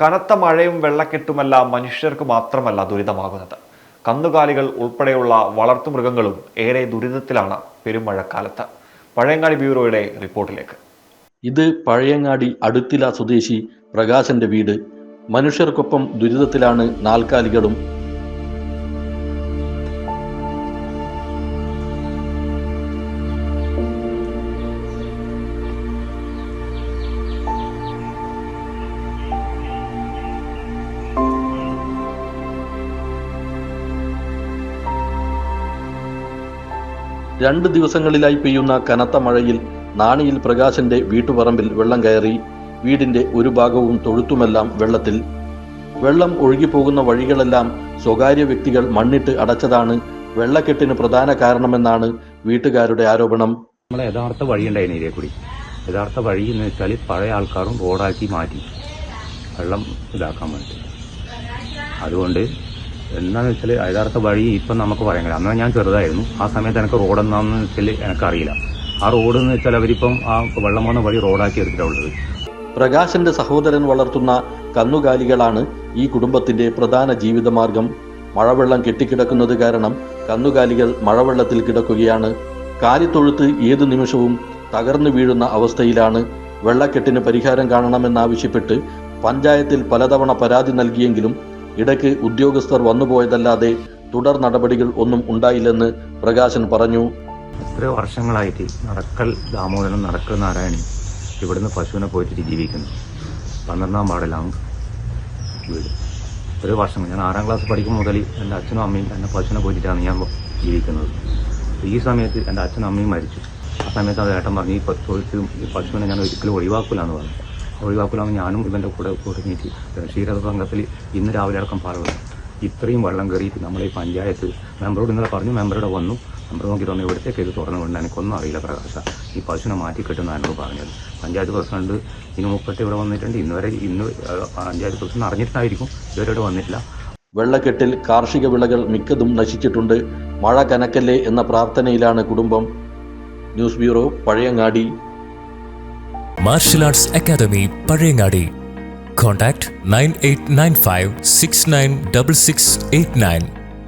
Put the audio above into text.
കനത്ത മഴയും വെള്ളക്കെട്ടുമല്ല മനുഷ്യർക്ക് മാത്രമല്ല ദുരിതമാകുന്നത്. കന്നുകാലികൾ ഉൾപ്പെടെയുള്ള വളർത്തുമൃഗങ്ങളും ഏറെ ദുരിതത്തിലാണ് പെരുമഴക്കാലത്ത്. പഴയങ്ങാടി ബ്യൂറോയുടെ റിപ്പോർട്ടിലേക്ക്. ഇത് പഴയങ്ങാടി അടുത്തില സ്വദേശി പ്രകാശന്റെ വീട്. മനുഷ്യർക്കൊപ്പം ദുരിതത്തിലാണ് നാൽക്കാലികളും രണ്ട് ദിവസങ്ങളിലായി പെയ്യുന്ന കനത്ത മഴയിൽ നാണിയിൽ പ്രകാശന്റെ വീട്ടുപറമ്പിൽ വെള്ളം കയറി വീടിന്റെ ഒരു ഭാഗവും തൊഴുത്തുമെല്ലാം വെള്ളത്തിൽ. വെള്ളം ഒഴുകിപ്പോകുന്ന വഴികളെല്ലാം സ്വകാര്യ വ്യക്തികൾ മണ്ണിട്ട് അടച്ചതാണ് വെള്ളക്കെട്ടിന് പ്രധാന കാരണമെന്നാണ് വീട്ടുകാരുടെ ആരോപണം. നമ്മളെ യഥാർത്ഥ വഴിയുണ്ടായിരുന്നു ഇതിലെ കൂടി യഥാർത്ഥ വഴി എന്ന് വെച്ചാൽ പഴയ ആൾക്കാരും റോഡാക്കി മാറ്റി വെള്ളം ഇതാക്കാൻ വേണ്ടി. അതുകൊണ്ട് എന്താണെന്ന് വെച്ചാൽ യഥാർത്ഥ വഴി ഇപ്പം നമുക്ക് പറയാൻ കഴിയും അന്ന് ഞാൻ ചെറുതായിരുന്നു. ആ സമയത്ത് എനിക്ക് റോഡ് എന്താണെന്ന് വെച്ചാൽ എനിക്കറിയില്ല. ആ റോഡ് എന്ന് വെച്ചാൽ അവരിപ്പം ആ വെള്ളം പോകുന്ന വഴി റോഡാക്കി എടുത്തിട്ടുള്ളത് പ്രകാശന്റെ സഹോദരൻ വളർത്തുന്ന കന്നുകാലികളാണ് ഈ കുടുംബത്തിന്റെ പ്രധാന ജീവിതമാർഗം. മഴവെള്ളം കെട്ടിക്കിടക്കുന്നത് കാരണം കന്നുകാലികൾ മഴവെള്ളത്തിൽ കിടക്കുകയാണ്. കാലിത്തൊഴുത്ത് ഏതു നിമിഷവും തകർന്നു വീഴുന്ന അവസ്ഥയിലാണ്. വെള്ളക്കെട്ടിന് പരിഹാരം കാണണമെന്നാവശ്യപ്പെട്ട് പഞ്ചായത്തിൽ പലതവണ പരാതി നൽകിയെങ്കിലും ഇടയ്ക്ക് ഉദ്യോഗസ്ഥർ വന്നുപോയതല്ലാതെ തുടർ നടപടികൾ ഒന്നും ഉണ്ടായില്ലെന്ന് പ്രകാശൻ പറഞ്ഞു. എത്രയോ വർഷങ്ങളായിട്ട് നടക്കൽ ദാമോദരൻ നടക്കൽ നാരായണൻ ഇവിടുന്ന് പശുവിനെ പോയിട്ട് ജീവിക്കുന്നു. പന്ത്രണ്ടാം വാർഡിലാണ് വീട്. ഒരു വർഷം ഞാൻ ആറാം ക്ലാസ് പഠിക്കുമ്പോൾ മുതൽ എന്റെ അച്ഛനും അമ്മയും എന്റെ പശുവിനെ പോയിട്ടാണ് ഞാൻ ജീവിക്കുന്നത്. ഈ സമയത്ത് എന്റെ അച്ഛനും അമ്മയും മരിച്ചു. ആ സമയത്ത് അത് ഏട്ടൻ പറഞ്ഞു ഈ പ- ഈ പശുവിനെ ഞാൻ ഒരിക്കലും ഒഴിവാക്കില്ലാന്ന് പറഞ്ഞു. ഒഴിവാക്കില്ലാന്ന് ഞാനും ഇവന്റെ കൂടെ തുടങ്ങിയിട്ട് ക്ഷീരത സംഘത്തിൽ ഇന്ന് രാവിലെ അടക്കം പാടുള്ളത് ഇത്രയും വെള്ളം കയറിയിട്ട് നമ്മളെ ഈ പഞ്ചായത്ത് മെമ്പറോട് ഇന്നലെ പറഞ്ഞു മെമ്പറുടെ വന്നു. മെമ്പർ നോക്കിയിട്ട് തന്നെ ഇവിടത്തേക്ക് ഇത് തുറന്നു കൊണ്ട് എനിക്കൊന്നും അറിയില്ല പ്രകാശ. ഈ പശുവിനെ മാറ്റി കിട്ടുന്ന എന്നോട് പറഞ്ഞത്. പഞ്ചായത്ത് പ്രസിഡന്റ് ഇനി മുപ്പത്തി ഇവിടെ വന്നിട്ടുണ്ട്. ഇന്ന് വരെ ഇന്ന് പഞ്ചായത്ത് പ്രസിഡന്റ് അറിഞ്ഞിട്ടായിരിക്കും ഇതുവരെ വന്നിട്ടില്ല. വെള്ളക്കെട്ടിൽ കാർഷിക വിളകൾ മിക്കതും നശിച്ചിട്ടുണ്ട്. മഴ കനക്കല്ലേ എന്ന പ്രാർത്ഥനയിലാണ് കുടുംബം. News bureau Pazhayangadi. martial arts academy Pazhayangadi contact nine eight nine five six nine double six eight nine